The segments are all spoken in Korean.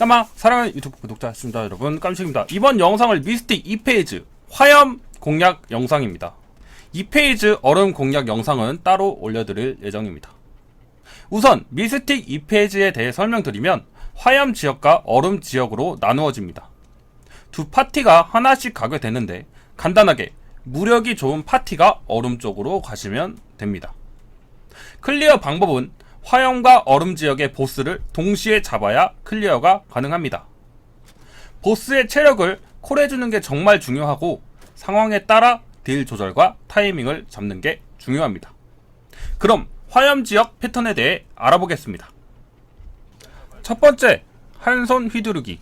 까마 사랑하는 유튜브 구독자 시청자 여러분. 깜식입니다. 이번 영상을 미스틱 2페이지 화염 공략 영상입니다. 2페이지 얼음 공략 영상은 따로 올려드릴 예정입니다. 우선 미스틱 2페이지에 대해 설명드리면 화염 지역과 얼음 지역으로 나누어집니다. 두 파티가 하나씩 가게 되는데 간단하게 무력이 좋은 파티가 얼음 쪽으로 가시면 됩니다. 클리어 방법은 화염과 얼음 지역의 보스를 동시에 잡아야 클리어가 가능합니다. 보스의 체력을 콜해주는 게 정말 중요하고 상황에 따라 딜 조절과 타이밍을 잡는 게 중요합니다. 그럼 화염 지역 패턴에 대해 알아보겠습니다. 첫 번째, 한 손 휘두르기.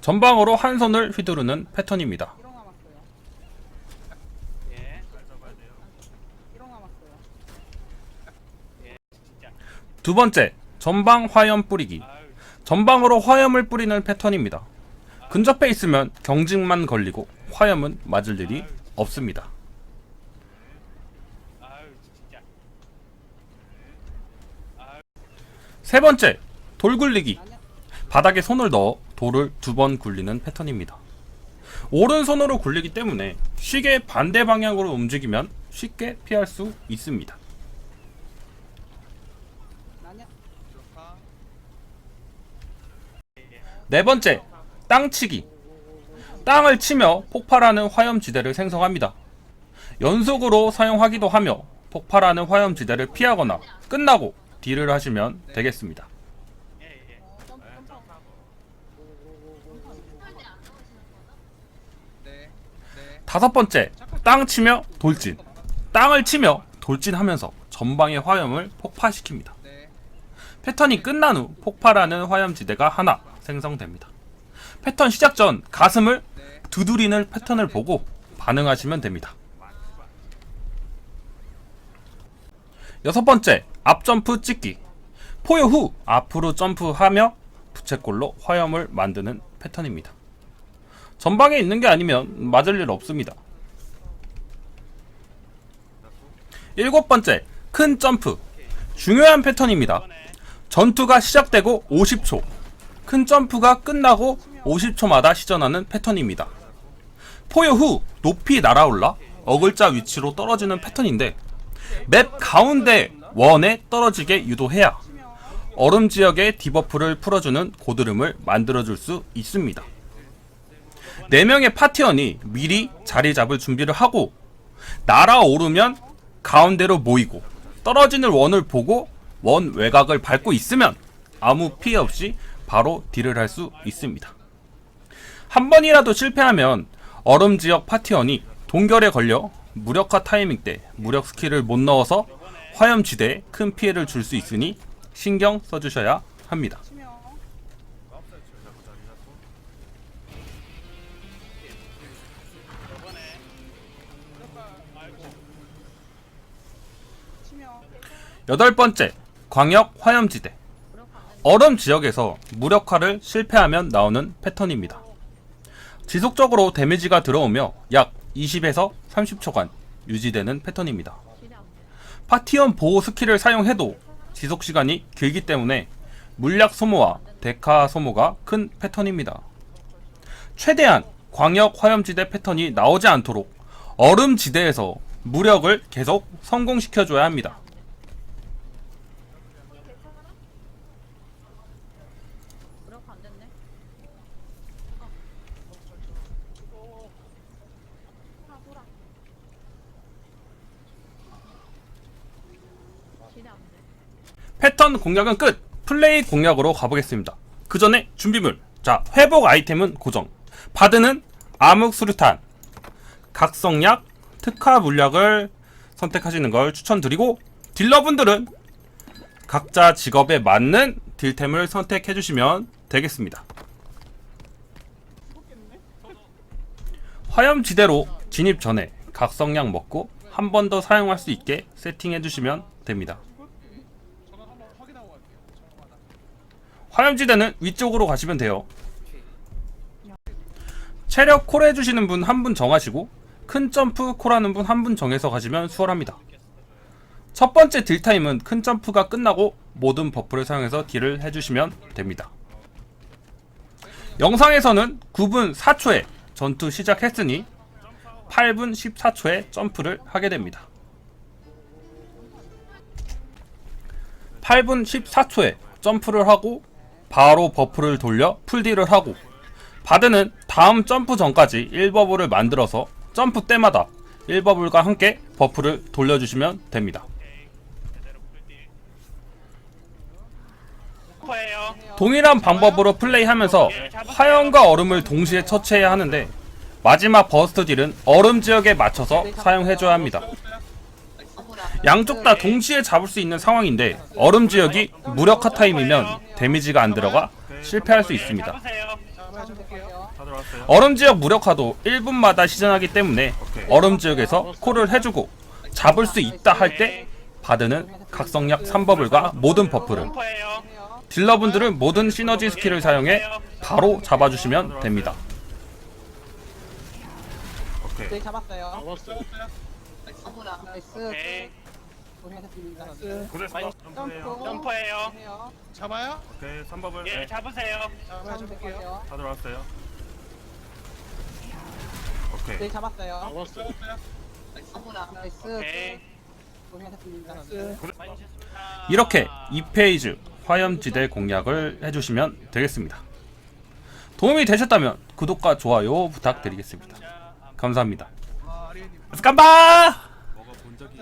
전방으로 한 손을 휘두르는 패턴입니다. 1호 남았어요. 1호 남았어요. 두 번째, 전방 화염 뿌리기. 전방으로 화염을 뿌리는 패턴입니다. 근접해 있으면 경직만 걸리고 화염은 맞을 일이 없습니다. 세 번째, 돌 굴리기. 바닥에 손을 넣어 돌을 두 번 굴리는 패턴입니다. 오른손으로 굴리기 때문에 시계 반대 방향으로 움직이면 쉽게 피할 수 있습니다. 나냐? 네 번째, 땅치기. 땅을 치며 폭발하는 화염지대를 생성합니다. 연속으로 사용하기도 하며 폭발하는 화염지대를 피하거나 끝나고 딜을 하시면 되겠습니다. 다섯 번째, 땅 치며 돌진. 땅을 치며 돌진하면서 전방의 화염을 폭파시킵니다. 패턴이 끝난 후 폭발하는 화염지대가 하나 생성됩니다. 패턴 시작 전 가슴을 두드리는 패턴을 보고 반응하시면 됩니다. 여섯 번째, 앞점프 찍기. 포효 후 앞으로 점프하며 부채꼴로 화염을 만드는 패턴입니다. 전방에 있는 게 아니면 맞을 일 없습니다. 일곱 번째, 큰 점프. 중요한 패턴입니다. 전투가 시작되고 50초, 큰 점프가 끝나고 50초마다 시전하는 패턴입니다. 포효 후 높이 날아올라 어글자 위치로 떨어지는 패턴인데 맵 가운데 원에 떨어지게 유도해야 얼음 지역의 디버프를 풀어주는 고드름을 만들어줄 수 있습니다. 4명의 파티원이 미리 자리 잡을 준비를 하고 날아오르면 가운데로 모이고 떨어지는 원을 보고 원 외곽을 밟고 있으면 아무 피해 없이 바로 딜을 할 수 있습니다. 한 번이라도 실패하면 얼음 지역 파티원이 동결에 걸려 무력화 타이밍 때 무력 스킬을 못 넣어서 화염지대에 큰 피해를 줄 수 있으니 신경 써주셔야 합니다. 여덟 번째, 광역 화염지대. 얼음 지역에서 무력화를 실패하면 나오는 패턴입니다. 지속적으로 데미지가 들어오며 약 20에서 30초간 유지되는 패턴입니다. 파티원 보호 스킬을 사용해도 지속 시간이 길기 때문에 물약 소모와 데카 소모가 큰 패턴입니다. 최대한 광역 화염지대 패턴이 나오지 않도록 얼음 지대에서 무력을 계속 성공시켜줘야 합니다. 안 됐네. 아, 보라. 돼. 패턴 공략은 끝! 플레이 공략으로 가보겠습니다. 그 전에 준비물. 자, 회복 아이템은 고정. 바드는 암흑 수류탄, 각성약, 특화 물약을 선택하시는 걸 추천드리고, 딜러분들은 각자 직업에 맞는 딜템을 선택해 주시면 되겠습니다. 화염지대로 진입 전에 각성약 먹고 한 번 더 사용할 수 있게 세팅해 주시면 됩니다. 화염지대는 위쪽으로 가시면 돼요. 체력 콜 해주시는 분 한 분 정하시고 큰 점프 콜하는 분 한 분 정해서 가시면 수월합니다. 첫 번째 딜 타임은 큰 점프가 끝나고 모든 버프를 사용해서 딜을 해주시면 됩니다. 영상에서는 9분 4초에 전투 시작했으니 8분 14초에 점프를 하게 됩니다. 8분 14초에 점프를 하고 바로 버프를 돌려 풀딜을 하고 바드는 다음 점프 전까지 1버블을 만들어서 점프 때마다 1버블과 함께 버프를 돌려주시면 됩니다. 퍼예요. 동일한 방법으로 플레이하면서 화염과 얼음을 동시에 처치해야 하는데 마지막 버스트 딜은 얼음 지역에 맞춰서 사용해줘야 합니다. 양쪽 다 동시에 잡을 수 있는 상황인데 얼음 지역이 무력화 타임이면 데미지가 안 들어가 실패할 수 있습니다. 얼음 지역 무력화도 1분마다 시전하기 때문에 얼음 지역에서 콜을 해주고 잡을 수 있다 할 때 바드는 각성약 3버블과 모든 버프를. 딜러분들은 모든 시너지 스킬을 사용해 바로 잡아주시면 됩니다. 오케이. 네 잡았어요. 잡았어요. 나이스. 오케이. 고생하셨습니다. 고생했어. 점프해요. 점퍼예요. 해요. 잡아요? 오케이. 3버블. 예, 네. 잡으세요. 잡아요. 잡을게요. 잡을게요. 다들 왔어요? 오케이. 네 잡았어요. 잡았어요. 나이스. 오케이. 고생하셨습니다. 많으셨습니다. 이렇게 2페이지 화염지대 공략을 해주시면 되겠습니다. 도움이 되셨다면 구독과 좋아요 부탁드리겠습니다. 감사합니다. 적이